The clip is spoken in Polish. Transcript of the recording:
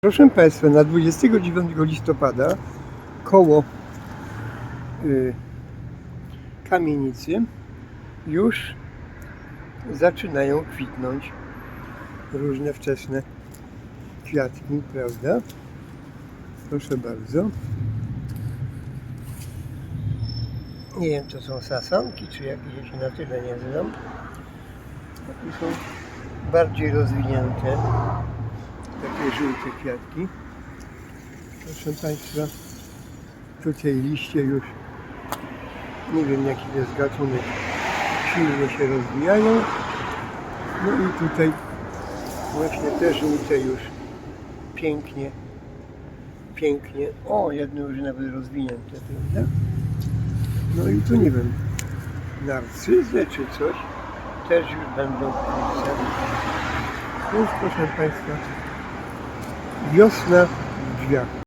Proszę Państwa, na 29 listopada koło y, kamienicy już zaczynają kwitnąć różne wczesne kwiatki, prawda? Proszę bardzo. Nie wiem, to są sasanki, czy jakieś, ja się na tyle nie znam. Tu są bardziej rozwinięte takie żółte kwiatki. Proszę Państwa, tutaj liście już nie wiem jaki jest gatunek silnie się rozwijają. No i tutaj właśnie te żółte już pięknie, pięknie. O, jedno już nawet rozwinięte, prawda? No i tu nie wiem, narcyzę czy coś też już będą wkrótce. Więc proszę Państwa, Ясна Дяк.